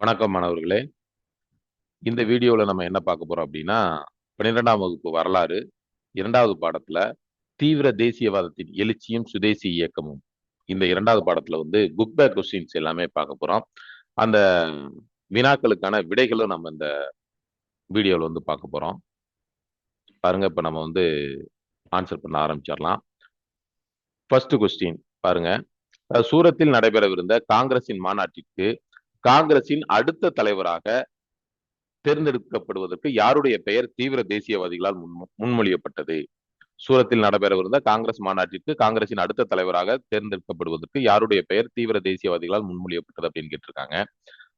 வணக்கம் மாணவர்களே. இந்த வீடியோவில் நம்ம என்ன பார்க்க போகிறோம் அப்படின்னா பன்னிரெண்டாம் வகுப்பு வரலாறு இரண்டாவது பாடத்தில் தீவிர தேசியவாதத்தின் எழுச்சியும் சுதேசி இயக்கமும். இந்த இரண்டாவது பாடத்தில் வந்து புக் பேக் கொஸ்டின்ஸ் எல்லாமே பார்க்க போகிறோம் அந்த வினாக்களுக்கான விடைகளும் நம்ம இந்த வீடியோவில் வந்து பார்க்க போகிறோம் பாருங்க இப்போ நம்ம வந்து ஆன்சர் பண்ண ஆரம்பிச்சிடலாம். ஃபர்ஸ்ட் கொஸ்டின் பாருங்க. சூரத்தில் நடைபெறவிருந்த காங்கிரசின் மாநாட்டிற்கு காங்கிரசின் அடுத்த தலைவராக தேர்ந்தெடுக்கப்படுவதற்கு யாருடைய பெயர் தீவிர தேசியவாதிகளால் முன்மொழியப்பட்டது? சூரத்தில் நடைபெறவிருந்த காங்கிரஸ் மாநாட்டிற்கு காங்கிரசின் அடுத்த தலைவராக தேர்ந்தெடுக்கப்படுவதற்கு யாருடைய பெயர் தீவிர தேசியவாதிகளால் முன்மொழியப்பட்டது அப்படின்னு கேட்டிருக்காங்க.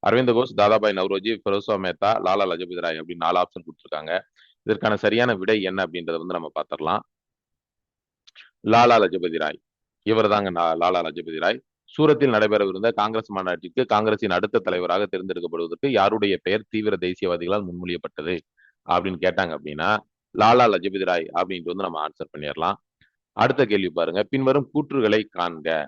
அரவிந்த கோஷ் தாதாபாய் நவ்ரோஜி பெரோசா மேத்தா லாலா லஜபதி ராய் அப்படின்னு நாலு ஆப்ஷன் கொடுத்துருக்காங்க. இதற்கான சரியான விடை என்ன அப்படின்றத வந்து நம்ம பார்த்துடலாம். லாலா லஜபதி ராய் இவர் தாங்க லாலா லஜபதி ராய் சூரத்தில் நடைபெறவிருந்த காங்கிரஸ் மாநாட்டிற்கு காங்கிரசின் அடுத்த தலைவராக தேர்ந்தெடுக்கப்படுவதற்கு யாருடைய பெயர் தீவிர தேசியவாதிகளால் முன்மொழியப்பட்டது அப்படின்னு கேட்டாங்க அப்படின்னா லாலா லஜபதி ராய் அப்படின்ட்டு வந்து நம்ம ஆன்சர் பண்ணிடலாம். அடுத்த கேள்வி பாருங்க. பின்வரும் கூற்றுகளை காண்க.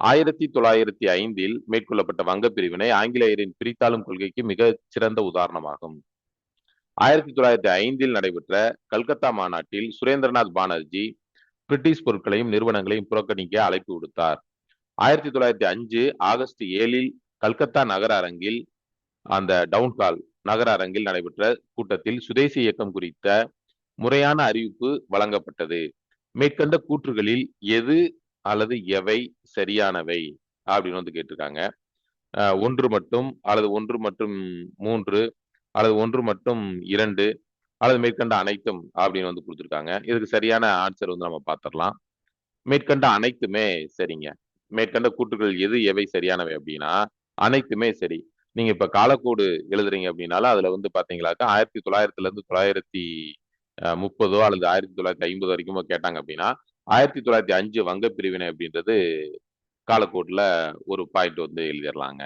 ஆயிரத்தி தொள்ளாயிரத்தி ஐந்தில் மேற்கொள்ளப்பட்ட வங்க பிரிவினை ஆங்கிலேயரின் பிரித்தாளும் கொள்கைக்கு மிக சிறந்த உதாரணமாகும். ஆயிரத்தி தொள்ளாயிரத்தி ஐந்தில் நடைபெற்ற கல்கத்தா மாநாட்டில் சுரேந்திரநாத் பானர்ஜி பிரிட்டிஷ் பொருட்களையும் நிறுவனங்களையும் புறக்கணிக்க அழைப்பு விடுத்தார். ஆயிரத்தி தொள்ளாயிரத்தி அஞ்சு ஆகஸ்ட் ஏழில் கல்கத்தா நகர அரங்கில் அந்த டவுன்ஹால் நகர அரங்கில் நடைபெற்ற கூட்டத்தில் சுதேசி இயக்கம் குறித்த முறையான அறிவிப்பு வழங்கப்பட்டது. மேற்கண்ட கூற்றுகளில் எது அல்லது எவை சரியானவை அப்படின்னு வந்து கேட்டிருக்காங்க. ஒன்று மட்டும் அல்லது ஒன்று மற்றும் மூன்று அல்லது ஒன்று மட்டும் இரண்டு அல்லது மேற்கண்ட அனைத்தும் அப்படின்னு வந்து கொடுத்துருக்காங்க. இதுக்கு சரியான ஆன்சர் வந்து நம்ம பார்த்துடலாம். மேற்கண்ட அனைத்துமே சரிங்க. மேற்கண்ட கூற்றுகள் எது எவை சரியானவை அப்படின்னா அனைத்துமே சரி. நீங்க இப்ப காலக்கோடு எழுதுறீங்க அப்படின்னாலும் அதுல வந்து பாத்தீங்களாக்கா ஆயிரத்தி தொள்ளாயிரத்துல இருந்து தொள்ளாயிரத்தி முப்பதோ அல்லது ஆயிரத்தி தொள்ளாயிரத்தி ஐம்பது வரைக்குமோ கேட்டாங்க அப்படின்னா ஆயிரத்தி தொள்ளாயிரத்தி அஞ்சு வங்க பிரிவினை அப்படின்றது காலக்கோட்டுல ஒரு பாயிண்ட் வந்து எழுதிடலாங்க.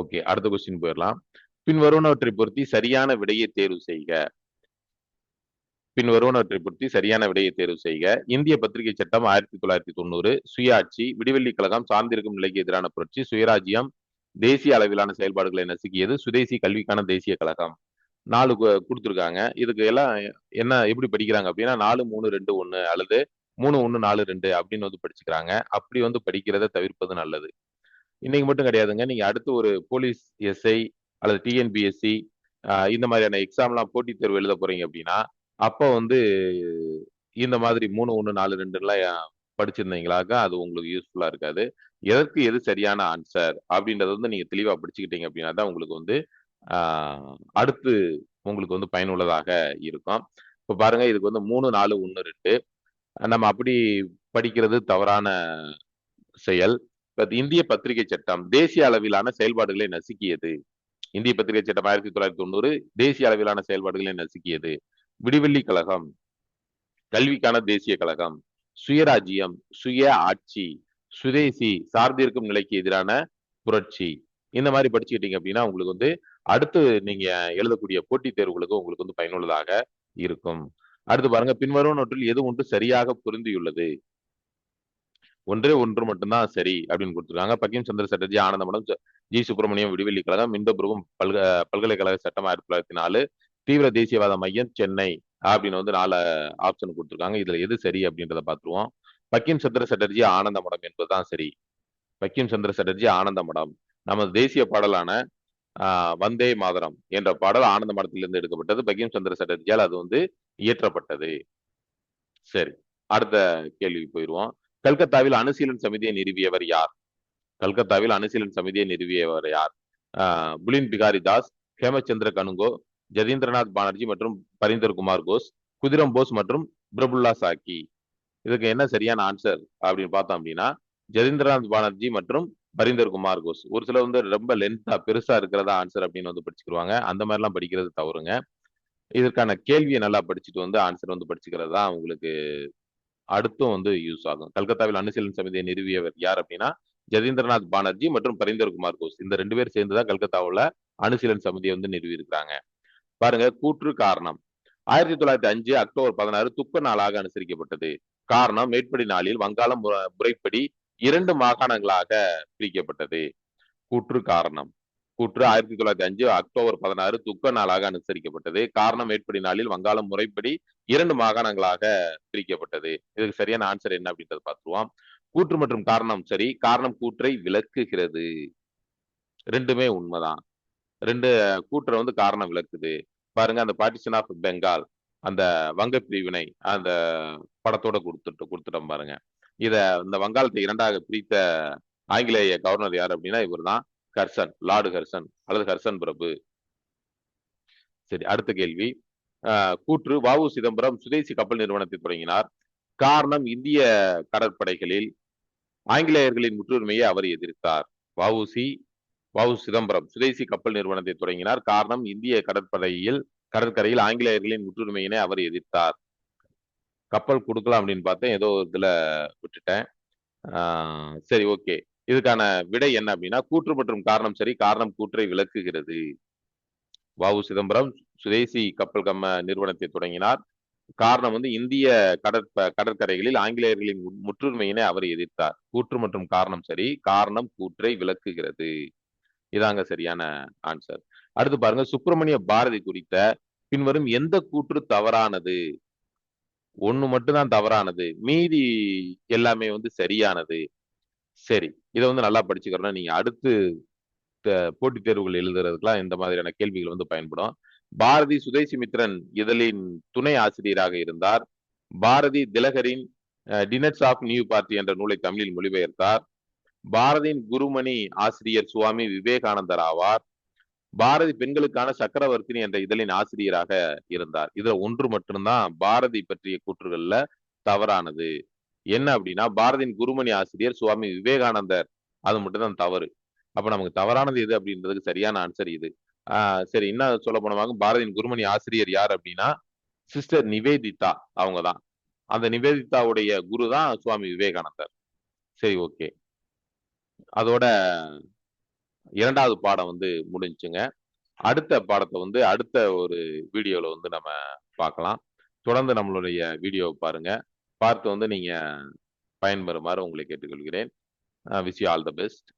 ஓகே அடுத்த கொஸ்டின் போயிடலாம். பின் வருவனவற்றை பொருத்தி சரியான விடையை தேர்வு செய்க. பின் வருவனவற்றை பொருத்தி சரியான விடையை தேர்வு செய்க. இந்திய பத்திரிகை சட்டம் ஆயிரத்தி தொள்ளாயிரத்தி தொண்ணூறு சுயாட்சி விடிவெள்ளி கழகம் சார்ந்திருக்கும் நிலைக்கு எதிரான புரட்சி சுயராஜ்யம் தேசிய அளவிலான செயல்பாடுகளை நசுக்கியது சுதேசி கல்விக்கான தேசிய கழகம். நாலு கொடுத்துருக்காங்க. இதுக்கு எல்லாம் என்ன எப்படி படிக்கிறாங்க அப்படின்னா நாலு மூணு ரெண்டு ஒன்று அல்லது மூணு ஒன்று நாலு ரெண்டு அப்படின்னு வந்து படிச்சுக்கிறாங்க. அப்படி வந்து படிக்கிறத தவிர்ப்பது நல்லது. இன்னைக்கு மட்டும் கிடையாதுங்க. நீங்க அடுத்து ஒரு போலீஸ் எஸ்ஐ அல்லது டிஎன்பிஎஸ்சி இந்த மாதிரியான எக்ஸாம்லாம் போட்டித் தேர்வு எழுத போறீங்க அப்படின்னா அப்போ வந்து இந்த மாதிரி மூணு ஒன்று நாலு ரெண்டுலாம் படிச்சிருந்தீங்களாக்கா அது உங்களுக்கு யூஸ்ஃபுல்லா இருக்காது. எதற்கு எது சரியான ஆன்சர் அப்படின்றத வந்து நீங்க தெளிவா படிச்சுக்கிட்டீங்க அப்படின்னா தான் உங்களுக்கு வந்து அடுத்து உங்களுக்கு வந்து பயனுள்ளதாக இருக்கும். இப்போ பாருங்க இதுக்கு வந்து மூணு நாலு ஒன்று ரெண்டு. நம்ம அப்படி படிக்கிறது தவறான செயல். பட் இந்திய பத்திரிகை சட்டம் தேசிய அளவிலான செயல்பாடுகளை நசுக்கியது. இந்திய பத்திரிகை சட்டம் ஆயிரத்தி தொள்ளாயிரத்தி தொண்ணூறு தேசிய அளவிலான செயல்பாடுகளை நசுக்கியது. விடிவெள்ளி கழகம் கல்விக்கான தேசிய கழகம் சுயராஜ்யம் சுய ஆட்சி சுதேசி சார்ந்திருக்கும் நிலைக்கு எதிரான புரட்சி. இந்த மாதிரி படிச்சுக்கிட்டீங்க அப்படின்னா உங்களுக்கு வந்து அடுத்து நீங்க எழுதக்கூடிய போட்டித் தேர்வுகளுக்கு உங்களுக்கு வந்து பயனுள்ளதாக இருக்கும். அடுத்து பாருங்க பின்வரும் நோட்டில் எது ஒன்று சரியாக பொருந்தியுள்ளது? ஒன்றே ஒன்று மட்டும்தான் சரி அப்படின்னு கொடுத்துருக்காங்க. பக்கிம் சந்திர சட்டர்ஜி ஆனந்தமடம் ஜி சுப்பிரமணியம் விடுவெள்ளி கழகம் இந்தபுரமும் பல்க பல்கலைக்கழக சட்டம் ஆயிரத்தி தொள்ளாயிரத்தி நாலு தீவிர தேசியவாத மையம் சென்னை அப்படின்னு வந்து நாலு ஆப்ஷன் கொடுத்துருக்காங்க. இதுல எது சரி அப்படின்றத பார்த்துருவோம். பக்கிம் சந்திர சட்டர்ஜி ஆனந்த மடம் என்பதுதான் சரி. பக்கிம் சந்திர சட்டர்ஜி ஆனந்த மடம் நமது தேசிய பாடலான வந்தே மாதரம் என்ற பாடல் ஆனந்த மடத்திலிருந்து எடுக்கப்பட்டது. பக்கிம் சந்திர சட்டர்ஜியால் அது வந்து இயற்றப்பட்டது. சரி அடுத்த கேள்விக்கு போயிடுவோம். கல்கத்தாவில் அனுசீலன் சமிதியை நிறுவியவர் யார்? கல்கத்தாவில் அனுசீலன் சமிதியை நிறுவியவர் யார்? புலின் பிகாரி தாஸ் ஹேமச்சந்திர கனுங்கோ ஜதீந்திரநாத் பானர்ஜி மற்றும் பரிந்தர் குமார் கோஸ் குதிரம் போஸ் மற்றும் பிரபுல்லா சாக்கி இதுக்கு என்ன சரியான ஆன்சர் அப்படின்னு பார்த்தோம் அப்படின்னா ஜதீந்திரநாத் பானர்ஜி மற்றும் பரிந்தர் குமார் கோஸ் ஒரு சில வந்து ரொம்ப லென்த்தா பெருசா இருக்கிறதா ஆன்சர் அப்படின்னு வந்து படிச்சுக்கிடுவாங்க அந்த மாதிரிலாம் படிக்கிறது தவறுங்க. இதற்கான கேள்வியை நல்லா படிச்சுட்டு வந்து ஆன்சர் வந்து படிச்சுக்கிறது தான் உங்களுக்கு அடுத்தும் வந்து யூஸ் ஆகும். கல்கத்தாவில் அனுசீலன் சமிதியை நிறுவியவர் யார் அப்படின்னா ஜதீந்திரநாத் பானர்ஜி மற்றும் பரிந்தர் குமார் கோஸ் இந்த ரெண்டு பேர் சேர்ந்து தான் கல்கத்தாவில் அனுசீலன் சமிதியை வந்து நிறுவி இருக்கிறாங்க பாருங்க கூற்று காரணம். ஆயிரத்தி தொள்ளாயிரத்தி அஞ்சு அக்டோபர் பதினாறு துக்க நாளாக அனுசரிக்கப்பட்டது. காரணம் மேற்படி நாளில் வங்காளம் முறைப்படி இரண்டு மாகாணங்களாக பிரிக்கப்பட்டது. கூற்று காரணம். கூற்று ஆயிரத்தி தொள்ளாயிரத்தி அஞ்சு அக்டோபர் பதினாறு துக்க நாளாக அனுசரிக்கப்பட்டது. காரணம் மேற்படி நாளில் வங்காளம் முறைப்படி இரண்டு மாகாணங்களாக பிரிக்கப்பட்டது. இதுக்கு சரியான ஆன்சர் என்ன அப்படின்றத பார்த்துருவோம். கூற்று மற்றும் காரணம் சரி. காரணம் கூற்றை விளக்குகிறது. ரெண்டுமே உண்மைதான். ரெண்டு கூற்றை வந்து காரணம் விளக்குது. பாருங்க அந்த பார்ட்டிஷன் ஆஃப் பெங்கால் அந்த வங்க பிரிவினை அந்த படத்தோட கொடுத்துட்டு கொடுத்துட்டோம் பாருங்க. இத இந்த வங்காளத்தை இரண்டாக பிரித்த ஆங்கிலேய கவர்னர் யார் அப்படின்னா இவர் தான் ஹர்சன் லார்டு ஹர்சன் அல்லது ஹர்சன் பிரபு. சரி அடுத்த கேள்வி. கூற்று வாவு சிதம்பரம் சுதேசி கப்பல் நிறுவனத்தை தொடங்கினார். காரணம் இந்திய கடற்படைகளில் ஆங்கிலேயர்களின் முற்றுரிமையை அவர் எதிர்த்தார். வவுசி வவு சிதம்பரம். சுதேசி கப்பல் நிறுவனத்தை தொடங்கினார். காரணம் இந்திய கடற்படையில் கடற்கரையில் ஆங்கிலேயர்களின் முற்றுரிமையினை அவர் எதிர்த்தார். கப்பல் கொடுக்கலாம் அப்படின்னு பார்த்தேன். ஏதோ இதுல விட்டுட்டேன். ஆஹ் சரி ஓகே. இதுக்கான விடை என்ன அப்படின்னா கூற்று மற்றும் காரணம் சரி. காரணம் கூற்றை விளக்குகிறது. வவு சிதம்பரம் சுதேசி கப்பல் கம்ம நிறுவனத்தை தொடங்கினார். காரணம் வந்து இந்திய கடற்ப கடற்கரைகளில் ஆங்கிலேயர்களின் முற்றுரிமையினை அவர் எதிர்த்தார். கூற்று மற்றும் காரணம் சரி. காரணம் கூற்றை விளக்குகிறது. இதாங்க சரியான ஆன்சர் அடுத்து பாருங்க சுப்பிரமணிய பாரதி குறித்த பின்வரும் எந்த கூற்று தவறானது? ஒண்ணு மட்டும்தான் தவறானது. மீதி எல்லாமே வந்து சரியானது. சரி இதை வந்து நல்லா படிச்சுக்கிறோம் நீங்க அடுத்து போட்டித் தேர்வுகள் எழுதுறதுக்கெல்லாம் இந்த மாதிரியான கேள்விகள் வந்து பயன்படும். பாரதி சுதேசி மித்ரன் இதழின் துணை ஆசிரியராக இருந்தார். பாரதி திலகரின் டினட்ஸ் ஆஃப் நியூ பார்ட்டி என்ற நூலை தமிழில் மொழிபெயர்த்தார். பாரதியின் குருமணி ஆசிரியர் சுவாமி விவேகானந்தர் ஆவார் பாரதி பெண்களுக்கான சக்கரவர்த்தினி என்ற இதழின் ஆசிரியராக இருந்தார். இதுல ஒன்று மட்டும்தான் பாரதி பற்றிய கூற்றுகள்ல தவறானது. என்ன அப்படின்னா பாரதியின் குருமணி ஆசிரியர் சுவாமி விவேகானந்தர். அது மட்டும்தான் தவறு. அப்ப நமக்கு தவறானது எது அப்படின்றதுக்கு சரியான ஆன்சர் இது. ஆஹ் சரி என்ன சொல்ல போனவாங்க பாரதியின் குருமணி ஆசிரியர் யார் அப்படின்னா சிஸ்டர் நிவேதிதா அவங்க தான் அந்த நிவேதிதாவுடைய குரு தான் சுவாமி விவேகானந்தர். சரி ஓகே. அதோட இரண்டாவது பாடம் வந்து முடிஞ்சுங்க. அடுத்த பாடத்தை வந்து அடுத்த ஒரு வீடியோல வந்து நம்ம பார்க்கலாம். தொடர்ந்து நம்மளுடைய வீடியோவை பாருங்க. பார்த்து வந்து நீங்க பயன்பெறுமாறு உங்களை கேட்டுக்கொள்கிறேன். Wish all the best